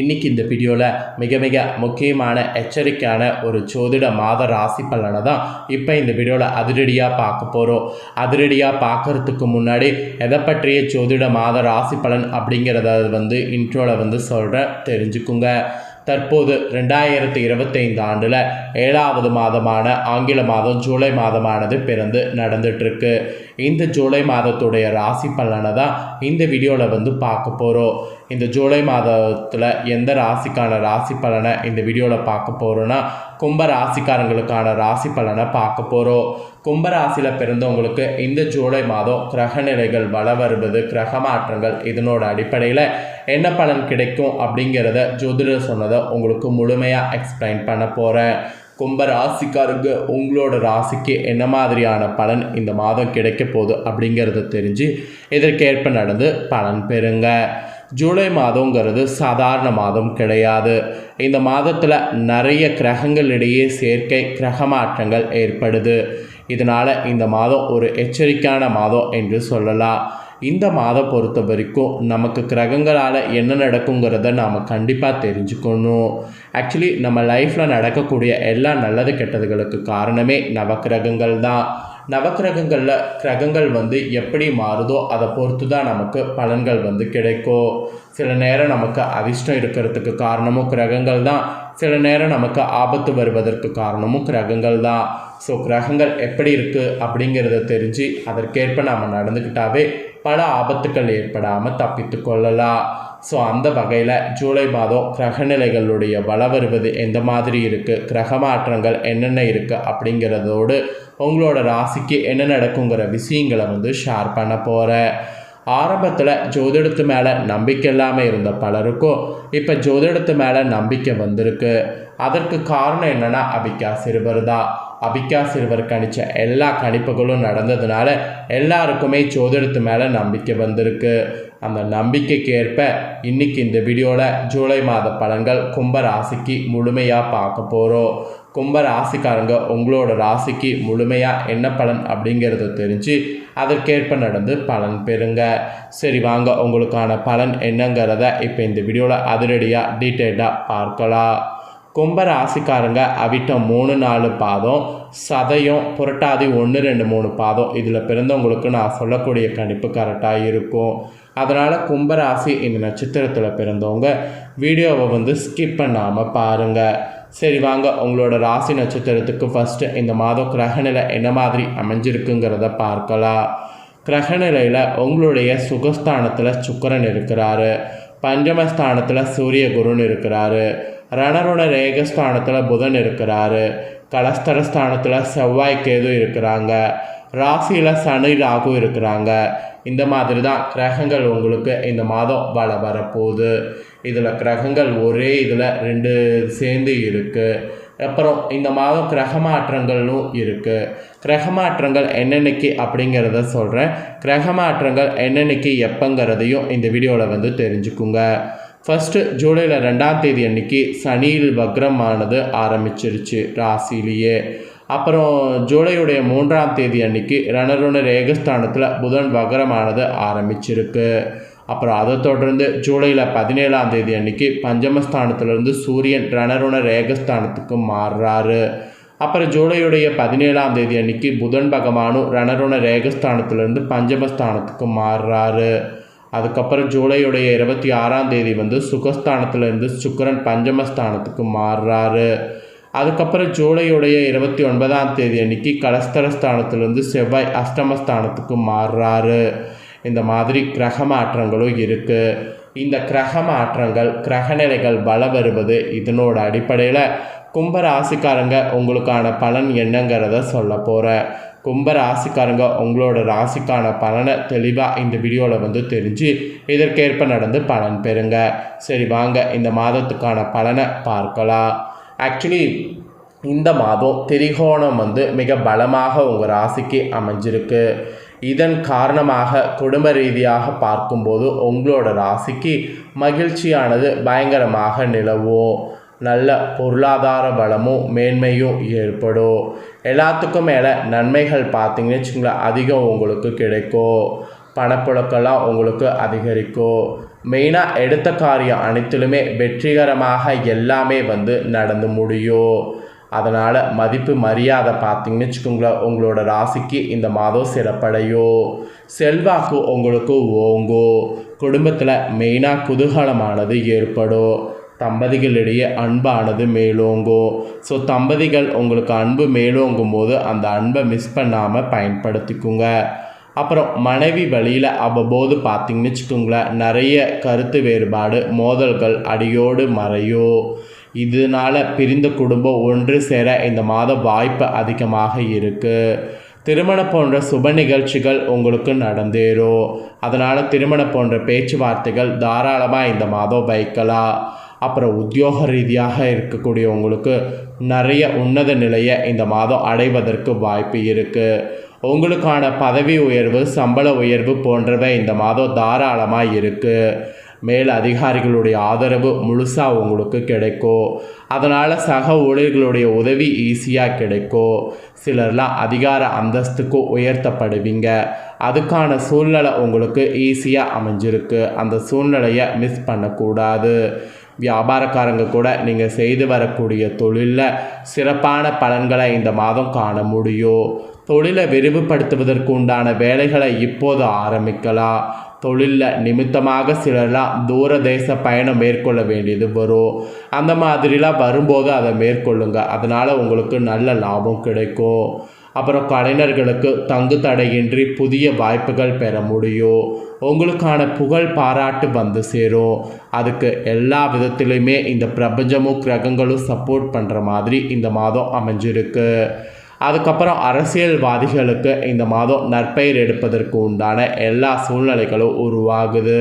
இன்னைக்கு இந்த வீடியோவில் மிக மிக முக்கியமான எச்சரிக்கையான ஒரு ஜோதிட மாத ராசி பலனை தான் இப்போ இந்த வீடியோவில் அதிரடியாக பார்க்க போகிறோம் அதிரடியாக பார்க்கறதுக்கு முன்னாடி எதை பற்றிய ஜோதிட மாத ராசி பலன் அப்படிங்கிறத வந்து இன்ட்ரோவில் வந்து சொல்கிறேன் தெரிஞ்சுக்குங்க. தற்போது ரெண்டாயிரத்தி இருபத்தைந்து ஆண்டில் ஏழாவது மாதமான ஆங்கில மாதம் ஜூலை மாதமானது பிறந்து நடந்துட்டுருக்கு. இந்த ஜூலை மாதத்துடைய ராசி பலனை தான் இந்த வீடியோவில் வந்து பார்க்க போகிறோம் இந்த ஜூலை மாதத்தில் எந்த ராசிக்கான ராசி பலனை இந்த வீடியோவில் பார்க்க போகிறோன்னா கும்ப ராசிக்காரங்களுக்கான ராசி பலனை பார்க்க போகிறோம் கும்ப ராசியில் பிறந்தவங்களுக்கு இந்த ஜூலை மாதம் கிரக நிலைகள் வள வருவது கிரக மாற்றங்கள் இதனோட அடிப்படையில் என்ன பலன் கிடைக்கும் அப்படிங்கிறத ஜோதிடர் சொன்னதை உங்களுக்கு முழுமையாக எக்ஸ்பிளைன் பண்ண போகிறேன் கும்ப ராசிக்காரங்க உங்களோட ராசிக்கு என்ன மாதிரியான பலன் இந்த மாதம் கிடைக்க போகுது அப்படிங்கிறத தெரிஞ்சு இதற்கேற்ப நடந்து பலன் பெறுங்க. ஜூலை மாதங்கிறது சாதாரண மாதம் கிடையாது. இந்த மாதத்தில் நிறைய கிரகங்களிடையே சேர்க்கை கிரக மாற்றங்கள் ஏற்படுது. இதனால் இந்த மாதம் ஒரு எச்சரிக்கையான மாதம் என்று சொல்லலாம். இந்த மாதம் பொறுத்த வரைக்கும் நமக்கு கிரகங்களால் என்ன நடக்குங்கிறத நாம் கண்டிப்பாக தெரிஞ்சுக்கணும். ஆக்சுவலி நம்ம லைஃப்பில் நடக்கக்கூடிய எல்லா நல்லது கெட்டதுகளுக்கு காரணமே நவக்கிரகங்கள் தான். நவக்கிரகங்களில் கிரகங்கள் வந்து எப்படி மாறுதோ அதை பொறுத்து தான் நமக்கு பலன்கள் வந்து கிடைக்கும். சில நேரம் நமக்கு அதிர்ஷ்டம் இருக்கிறதுக்கு காரணமும் கிரகங்கள் தான். சில நேரம் நமக்கு ஆபத்து வருவதற்கு காரணமும் கிரகங்கள் தான். ஸோ கிரகங்கள் எப்படி இருக்குது அப்படிங்கிறத தெரிஞ்சு அதற்கேற்ப நாம் நடந்துக்கிட்டாவே பல ஆபத்துக்கள் ஏற்படாமல் தப்பித்து கொள்ளலாம். ஸோ அந்த வகையில் ஜூலை மாதம் கிரகநிலைகளுடைய வள வருவது எந்த மாதிரி இருக்குது கிரக மாற்றங்கள் என்னென்ன இருக்குது அப்படிங்கிறதோடு உங்களோட ராசிக்கு என்ன நடக்குங்கிற விஷயங்களை வந்து ஷேர் பண்ண போகிறேன் ஆரம்பத்தில் ஜோதிடத்து மேலே நம்பிக்கை இல்லாமல் இருந்த பலருக்கும் இப்போ ஜோதிடத்து மேலே நம்பிக்கை வந்திருக்கு. அதற்கு காரணம் என்னென்னா அபிகா சிறுவர் தான். அபிகா சிறுவர் கணிச்ச எல்லா கணிப்புகளும் நடந்ததுனால எல்லாருக்குமே ஜோதிடத்து மேலே நம்பிக்கை வந்திருக்கு. அந்த நம்பிக்கைக்கு ஏற்ப இன்னைக்கு இந்த வீடியோவில் ஜூலை மாத பலன்கள் கும்ப ராசிக்கு முழுமையாக பார்க்க போகிறோம் கும்ப ராசிக்காரங்க உங்களோட ராசிக்கு முழுமையாக என்ன பலன் அப்படிங்கிறத தெரிஞ்சு அதற்கேற்ப நடந்து பலன் பெறுங்க. சரி வாங்க உங்களுக்கான பலன் என்னங்கிறத இப்போ இந்த வீடியோவில் அதிரடியாக டீட்டெயில்டாக பார்க்கலாம். கும்ப ராசிக்காரங்க அவிட்ட மூணு நாலு பாதம் சதையும் புரட்டாதி ஒன்று ரெண்டு மூணு பாதம் இதில் பிறந்தவங்களுக்கு நான் சொல்லக்கூடிய கணிப்பு கரெக்டாக இருக்கும். அதனால் கும்பராசி இந்த நட்சத்திரத்தில் பிறந்தவங்க வீடியோவை வந்து ஸ்கிப் பண்ணாமல் பாருங்கள் சரி வாங்க. உங்களோட ராசி நட்சத்திரத்துக்கு ஃபஸ்ட்டு இந்த மாதம் கிரகநிலை என்ன மாதிரி அமைஞ்சிருக்குங்கிறத பார்க்கலாம். கிரகநிலையில் உங்களுடைய சுகஸ்தானத்தில் சுக்கரன் இருக்கிறாரு. பஞ்சமஸ்தானத்தில் சூரிய குருன்னு இருக்கிறாரு. ரணருண ரேகஸ்தானத்தில் புதன் இருக்கிறாரு. கலஸ்தரஸ்தானத்தில் செவ்வாய் கேது இருக்கிறாங்க. ராசியில் சனி ராகு இருக்கிறாங்க. இந்த மாதிரி தான் கிரகங்கள் உங்களுக்கு இந்த மாதம் வள வரப்போகுது. இதில் கிரகங்கள் ஒரே இதில் ரெண்டு சேர்ந்து இருக்குது அப்புறம் இந்த மாதம் கிரக மாற்றங்களும் இருக்குது கிரக மாற்றங்கள் என்னென்னைக்கு அப்படிங்கிறத சொல்கிறேன் கிரக மாற்றங்கள் என்னென்னைக்கு எப்போங்கிறதையும் இந்த வீடியோவில் வந்து தெரிஞ்சுக்குங்க. ஃபஸ்ட்டு ஜூலையில் ரெண்டாம் தேதி அன்னைக்கு சனியில் வக்ரமானது ஆரம்பிச்சிருச்சு ராசிலேயே அப்புறம் ஜூலையுடைய மூன்றாம் தேதி அன்னைக்கு ரணருண ரேகஸ்தானத்தில் புதன் வகரமானது ஆரம்பிச்சிருக்கு. அப்புறம் அதை தொடர்ந்து ஜூலையில் பதினேழாம் தேதி அன்னைக்கு பஞ்சமஸ்தானத்திலிருந்து சூரியன் ரணருண ரேகஸ்தானத்துக்கு மாறுறாரு. அப்புறம் ஜூலையுடைய பதினேழாம் தேதி அன்னைக்கு புதன் பகவானும் ரணருண ரேகஸ்தானத்திலிருந்து பஞ்சமஸ்தானத்துக்கு மாறுறாரு. அதுக்கப்புறம் ஜூலையுடைய இருபத்தி ஆறாம் தேதி வந்து சுகஸ்தானத்திலிருந்து சுக்கரன் பஞ்சமஸ்தானத்துக்கு மாறுறாரு. அதுக்கப்புறம் ஜூலையுடைய இருபத்தி ஒன்பதாம் தேதி அன்னைக்கு கலஸ்தரஸ்தானத்திலிருந்து செவ்வாய் அஷ்டமஸ்தானத்துக்கு மாறுறாரு. இந்த மாதிரி கிரக மாற்றங்களும் இருக்குது இந்த கிரக மாற்றங்கள் கிரகநிலைகள் பல வருவது இதனோட அடிப்படையில் கும்ப ராசிக்காரங்க உங்களுக்கான பலன் என்னங்கிறத சொல்ல போகிறேன் கும்ப ராசிக்காரங்க உங்களோட ராசிக்கான பலனை தெளிவாக இந்த வீடியோவில் வந்து தெரிஞ்சு இதற்கேற்ப நடந்து பலன் பெறுங்க. சரி வாங்க இந்த மாதத்துக்கான பலனை பார்க்கலாம். ஆக்சுவலி இந்த மாதம் திரிகோணம் வந்து மிக பலமாக உங்கள் ராசிக்கு அமைஞ்சிருக்கு. இதன் காரணமாக குடும்ப ரீதியாக பார்க்கும்போது உங்களோட ராசிக்கு மகிழ்ச்சியானது பயங்கரமாக நிலவும். நல்ல பொருளாதார பலமும் மேன்மையும் ஏற்படும். எல்லாத்துக்கும் மேலே நன்மைகள் பார்த்தீங்கன்னு வச்சுங்களேன் அதிகம் உங்களுக்கு கிடைக்கும். பணப்புழக்கெல்லாம் உங்களுக்கு அதிகரிக்கும். மெயினாக எடுத்த காரியம் அனைத்திலுமே வெற்றிகரமாக எல்லாமே வந்து நடந்து முடியும் அதனால் மதிப்பு மரியாதை பார்த்தீங்கன்னு வச்சுக்கோங்களேன் உங்களோட ராசிக்கு இந்த மாதம் சிறப்படையோ. செல்வாக்கு உங்களுக்கு ஓங்கோ. குடும்பத்தில் மெயினாக குதூகலமானது ஏற்படும் தம்பதிகளிடையே அன்பானது மேலோங்கும் ஸோ தம்பதிகள் உங்களுக்கு அன்பு மேலோங்கும் போது அந்த அன்பை மிஸ் பண்ணாமல் பயன்படுத்திக்குங்க. அப்புறம் மனைவி வழியில் அவ்வப்போது பார்த்தீங்கன்னு வச்சுக்கோங்களேன் நிறைய கருத்து வேறுபாடு மோதல்கள் அடியோடு மறையோ. இதனால் பிரிந்த குடும்பம் ஒன்று சேர இந்த மாதம் வாய்ப்பு அதிகமாக இருக்குது திருமணம் போன்ற சுப நிகழ்ச்சிகள் உங்களுக்கு நடந்தேறும் அதனால் திருமணம் போன்ற பேச்சுவார்த்தைகள் தாராளமாக இந்த மாதம் வைக்கலாம். அப்புறம் உத்தியோக ரீதியாக இருக்கக்கூடிய உங்களுக்கு நிறைய உன்னத நிலையை இந்த மாதம் அடைவதற்கு வாய்ப்பு இருக்குது உங்களுக்கான பதவி உயர்வு சம்பள உயர்வு போன்றவை இந்த மாதம் தாராளமாக இருக்குது மேல் அதிகாரிகளுடைய ஆதரவு முழுசாக உங்களுக்கு கிடைக்கும் அதனால் சக ஊழியர்களுடைய உதவி ஈஸியாக கிடைக்கும் சிலர்லாம் அதிகார அந்தஸ்துக்கு உயர்த்தப்படுவீங்க. அதுக்கான சூழ்நிலை உங்களுக்கு ஈஸியாக அமைஞ்சிருக்கு. அந்த சூழ்நிலையை மிஸ் பண்ணக்கூடாது. வியாபாரக்காரங்க கூட நீங்கள் செய்து வரக்கூடிய தொழிலில் சிறப்பான பலன்களை இந்த மாதம் காண முடியும். தொழிலை விரிவுபடுத்துவதற்கு உண்டான வேலைகளை இப்போது ஆரம்பிக்கலாம். தொழிலில் நிமித்தமாக சிலர்லாம் தூர தேச பயணம் மேற்கொள்ள வேண்டியது வரும் அந்த மாதிரிலாம் வரும்போது அதை மேற்கொள்ளுங்க. அதனால் உங்களுக்கு நல்ல லாபம் கிடைக்கும். அப்புறம் கலைஞர்களுக்கு தங்கு தடையின்றி புதிய வாய்ப்புகள் பெற முடியும். உங்களுக்கான புகழ் பாராட்டு வந்து சேரும். அதுக்கு எல்லா விதத்திலையுமே இந்த பிரபஞ்சமும் கிரகங்களும் சப்போர்ட் பண்ணுற மாதிரி இந்த மாதம் அமைஞ்சிருக்கு. அதுக்கப்புறம் அரசியல்வாதிகளுக்கு இந்த மாதம் நற்பெயர் எடுப்பதற்கு உண்டான எல்லா சூழ்நிலைகளும் உருவாகுது.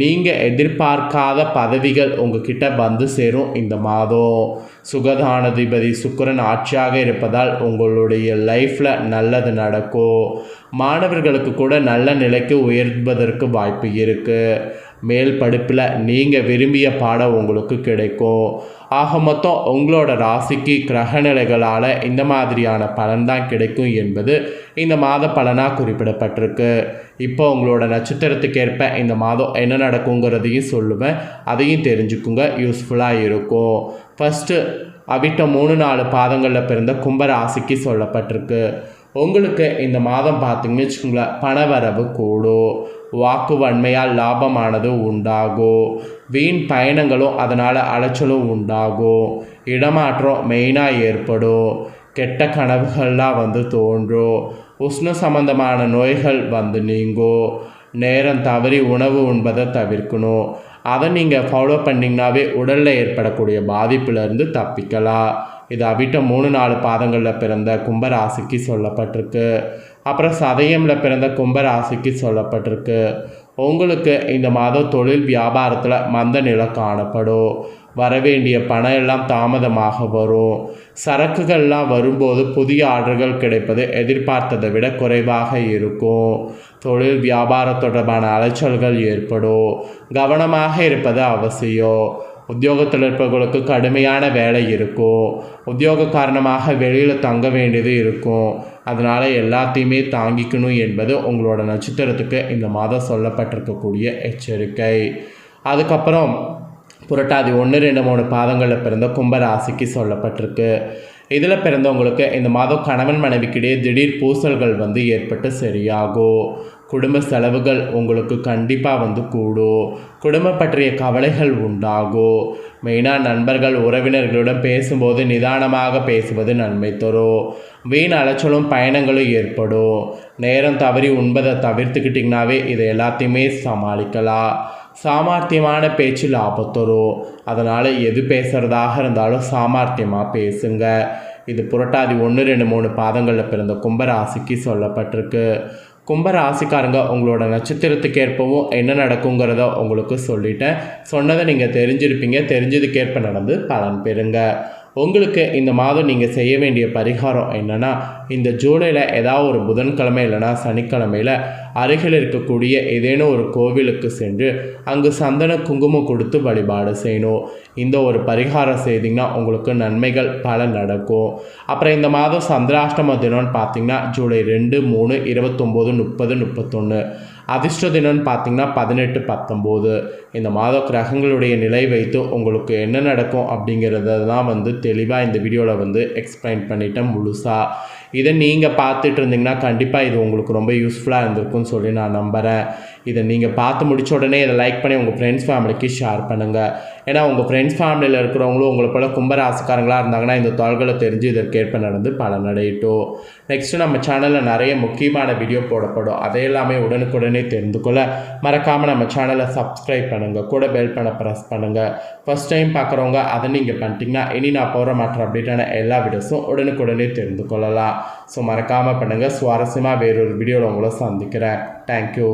நீங்கள் எதிர்பார்க்காத பதவிகள் உங்ககிட்ட வந்து சேரும் இந்த மாதம். சுகதானாதிபதி சுக்கரன் ஆட்சியாக இருப்பதால் உங்களுடைய லைஃப்பில் நல்லது நடக்கும். மாணவர்களுக்கு கூட நல்ல நிலைக்கு உயர்வதற்கு வாய்ப்பு இருக்குது மேல் படிப்பில் நீங்கள் விரும்பிய பாடம் உங்களுக்கு கிடைக்கும். ஆக மொத்தம் உங்களோட ராசிக்கு கிரகநிலைகளால் இந்த மாதிரியான பலன் தான் கிடைக்கும் என்பது இந்த மாத பலனாக குறிப்பிடப்பட்டிருக்கு. இப்போ உங்களோட நட்சத்திரத்துக்கு ஏற்ப இந்த மாதம் என்ன நடக்குங்கிறதையும் சொல்லுவேன். அதையும் தெரிஞ்சுக்குங்க யூஸ்ஃபுல்லாக இருக்கும். ஃபஸ்ட்டு அவிட்ட மூணு நாலு பாதங்களில் பிறந்த கும்ப ராசிக்கு சொல்லப்பட்டிருக்கு. உங்களுக்கு இந்த மாதம் பார்த்தீங்கன்னு வச்சுக்கோங்களேன் பணவரவு கூடும். வாக்கு வன்மையால் லாபமானது உண்டாகும். வீண் பயணங்களும் அதனால் அலைச்சலும் உண்டாகும். இடமாற்றம் மெயினாக ஏற்படும். கெட்ட கனவுகள்லாம் வந்து தோன்றும். உஷ்ண சம்பந்தமான நோய்கள் வந்து நீங்கும். நேரம் தவறி உணவு உண்பதை தவிர்க்கணும். அதை நீங்கள் ஃபாலோ பண்ணிங்கனாவே உடலில் ஏற்படக்கூடிய பாதிப்புலேருந்து தப்பிக்கலாம். இது அவிட்ட மூணு நாலு பாதங்களில் பிறந்த கும்பராசிக்கு சொல்லப்பட்டிருக்கு. அப்புறம் சதயமில் பிறந்த கும்பராசிக்கு சொல்லப்பட்டிருக்கு. உங்களுக்கு இந்த மாதம் தொழில் வியாபாரத்தில் மந்த நிலை காணப்படும். வரவேண்டிய பணம் எல்லாம் தாமதமாக வரும். சரக்குகள்லாம் வரும்போது புதிய ஆர்டர்கள் கிடைப்பது எதிர்பார்த்ததை விட குறைவாக இருக்கும். தொழில் வியாபாரம் தொடர்பான அலைச்சல்கள் ஏற்படும். கவனமாக இருப்பது அவசியம். உத்தியோகத்தில் இருப்பவர்களுக்கு கடுமையான வேலை இருக்கும். உத்தியோக காரணமாக வெளியில் தங்க வேண்டியது இருக்கும். அதனால் எல்லாத்தையுமே தாங்கிக்கணும் என்பது உங்களோட நட்சத்திரத்துக்கு இந்த மாதம் சொல்லப்பட்டிருக்கக்கூடிய எச்சரிக்கை. அதுக்கப்புறம் புரட்டாதி ஒன்று ரெண்டு மூணு பாதங்களில் பிறந்த கும்பராசிக்கு சொல்லப்பட்டிருக்கு. இதில் பிறந்தவங்களுக்கு இந்த மாதம் கணவன் மனைவிக்கிடையே திடீர் பூசல்கள் வந்து ஏற்பட்டு சரியாகும் குடும்ப செலவுகள் உங்களுக்கு கண்டிப்பாக வந்து கூடும் குடும்பம் பற்றிய கவலைகள் உண்டாகும் மெயினாக நண்பர்கள் உறவினர்களுடன் பேசும்போது நிதானமாக பேசுவது நன்மை தரும் வீண் அலைச்சலும் பயணங்களும் ஏற்படும் நேரம் தவறி உண்பதை தவிர்த்துக்கிட்டிங்கனாவே இதை எல்லாத்தையுமே சமாளிக்கலாம். சாமர்த்தியமான பேச்சில் லாபம் அதனால் எது பேசுகிறதாக இருந்தாலும் சாமர்த்தியமாக பேசுங்க. இது புரட்டாதி ஒன்று ரெண்டு மூணு பாதங்களில் பிறந்த கும்பராசிக்கு சொல்லப்பட்டிருக்கு. கும்பராசிக்காரங்க உங்களோட நட்சத்திரத்துக்கேற்பவும் என்ன நடக்குங்கிறத உங்களுக்கு சொல்லிட்டேன். சொன்னதை நீங்கள் தெரிஞ்சிருப்பீங்க. தெரிஞ்சதுக்கேற்ப நடந்து பலன் பெறுங்க. உங்களுக்கு இந்த மாதம் நீங்கள் செய்ய வேண்டிய பரிகாரம் என்னென்னா இந்த ஜூலையில் ஏதாவது ஒரு புதன்கிழமை இல்லைனா சனிக்கிழமையில் அருகில் இருக்கக்கூடிய ஏதேனும் ஒரு கோவிலுக்கு சென்று அங்கு சந்தன குங்குமம் கொடுத்து வழிபாடு செய்யணும். இந்த ஒரு பரிகாரம் செய்திங்கன்னா உங்களுக்கு நன்மைகள் பல நடக்கும். அப்புறம் இந்த மாதம் சந்திராஷ்டம தினம்னு பார்த்திங்கன்னா ஜூலை ரெண்டு மூணு இருபத்தொம்போது முப்பது முப்பத்தொன்று அதிர்ஷ்ட தினம்னு பார்த்தீங்கன்னா பதினெட்டு பத்தொம்போது. இந்த மாத கிரகங்களுடைய நிலை வைத்து உங்களுக்கு என்ன நடக்கும் அப்படிங்கிறத தான் வந்து தெளிவாக இந்த வீடியோவில் வந்து எக்ஸ்பிளைன் பண்ணிட்டேன் முழுசாக இதை நீங்கள் பார்த்துட்டு இருந்தீங்கன்னா கண்டிப்பாக இது உங்களுக்கு ரொம்ப யூஸ்ஃபுல்லாக இருந்திருக்குன்னு சொல்லி நான் நம்புகிறேன் இதை நீங்கள் பார்த்து முடிச்ச உடனே இதை லைக் பண்ணி உங்கள் ஃப்ரெண்ட்ஸ் ஃபேமிலிக்கு ஷேர் பண்ணுங்கள் ஏன்னா உங்கள் ஃப்ரெண்ட்ஸ் ஃபேமிலியில் இருக்கிறவங்களும் உங்களை போல கும்பராசக்காரங்களாக இருந்தாங்கன்னா இந்த தொல்களை தெரிஞ்சு இதற்கேற்ப நடந்து பலனடையட்டும். நெக்ஸ்ட்டு நம்ம சேனலில் நிறைய முக்கியமான வீடியோ போடப்படும். அதே எல்லாமே உடனுக்குடனே தெரிந்து கொள்ள மறக்காமல் நம்ம சேனலை சப்ஸ்கிரைப் பண்ணுங்கள் கூட பெல் பண்ண ப்ரெஸ் பண்ணுங்கள் ஃபஸ்ட் டைம் பார்க்குறவங்க அதை நீங்கள் பண்ணிட்டீங்கன்னா இனி நான் போகிற மற்ற அப்டேட்டான எல்லா வீடியோஸும் உடனுக்குடனே தெரிந்து கொள்ளலாம். ஸோ மறக்காமல் பண்ணுங்கள் சுவாரஸ்யமாக வேறொரு வீடியோவில் உங்களை சந்திக்கிறேன். தேங்க்யூ